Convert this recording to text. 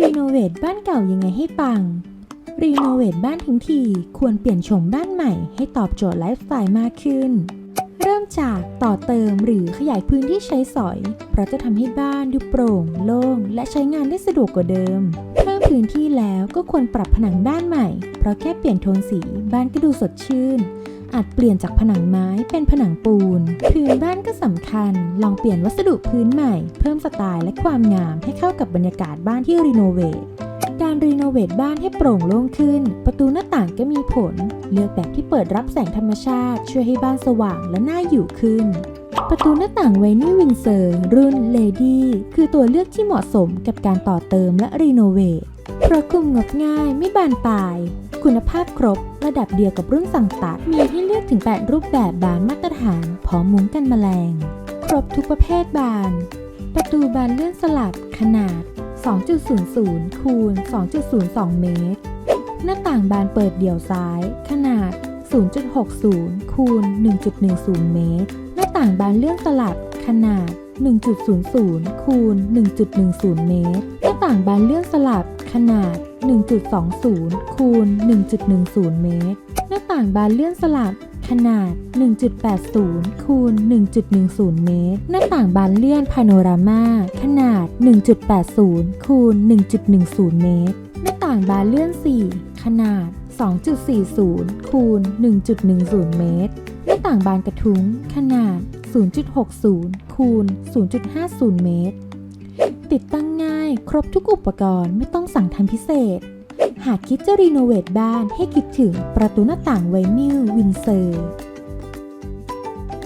รีโนเวทบ้านเก่ายังไงให้ปัง รีโนเวทบ้านทั้งทีควรเปลี่ยนโฉมบ้านใหม่ให้ตอบโจทย์ไลฟ์สไตล์มากขึ้น เริ่มจากต่อเติมหรือขยายพื้นที่ใช้สอย เพราะจะทำให้บ้านดูโปร่ง โล่ง และใช้งานได้สะดวกกว่าเดิม เพิ่มพื้นที่แล้วก็ควรปรับผนังบ้านใหม่ เพราะแค่เปลี่ยนโทนสีบ้านก็ดูสดชื่น อาจเปลี่ยนจากผนังไม้เป็นผนังปูน พื้นบ้านก็สำคัญ ลองเปลี่ยนวัสดุพื้นใหม่ เพิ่มสไตล์และความงามให้เข้ากับบรรยากาศบ้านที่รีโนเวทการรีโนเวทบ้านให้โปร่งโล่งขึ้น ประตูหน้าต่างก็มีผล เลือกแบบที่เปิดรับแสงธรรมชาติ ช่วยให้บ้านสว่างและน่าอยู่ขึ้น ประตูหน้าต่างไวนี่วินเซอร์ รุ่นเลดี้คือตัวเลือกที่เหมาะสมกับการต่อเติมและรีโนเวทเพราะคุมงบง่ายไม่บานปลาย คุณภาพครบ ระดับเดียวกับรุ่นสั่งตัด มีให้เลือกถึง 8 รูปแบบบานมาตรฐานพร้อมมุ้งกันแมลง ครบทุกประเภทบาน ประตูบานเลื่อนสลับขนาด 2.00 คูณ 2.02 เมตร หน้าต่างบานเปิดเดี่ยวซ้าย ขนาด 0.60 คูณ 1.10 เมตร หน้าต่างบานเลื่อนสลับขนาด 1.00 คูณ 1.10 เมตร หน้าต่างบานเลื่อนสลับขนาด 1.20 คูณ 1.10 เมตร หน้าต่างบานเลื่อนสลับขนาด 1.80 คูณ 1.10 เมตร หน้าต่างบานเลื่อนพาโนรามา ขนาด 1.80 คูณ 1.10 เมตร หน้าต่างบานเลื่อน 4 ขนาด 2.40 คูณ 1.10 เมตร หน้าต่างบานกระทุ้ง ขนาด 0.60 คูณ 0.50 เมตร ติดตั้งง่าย ครบทุกอุปกรณ์ไม่ต้องสั่งทำพิเศษ หากคิดจะรีโนเวทบ้านให้คิดถึงประตูหน้าต่างไวนิลวินเซอร์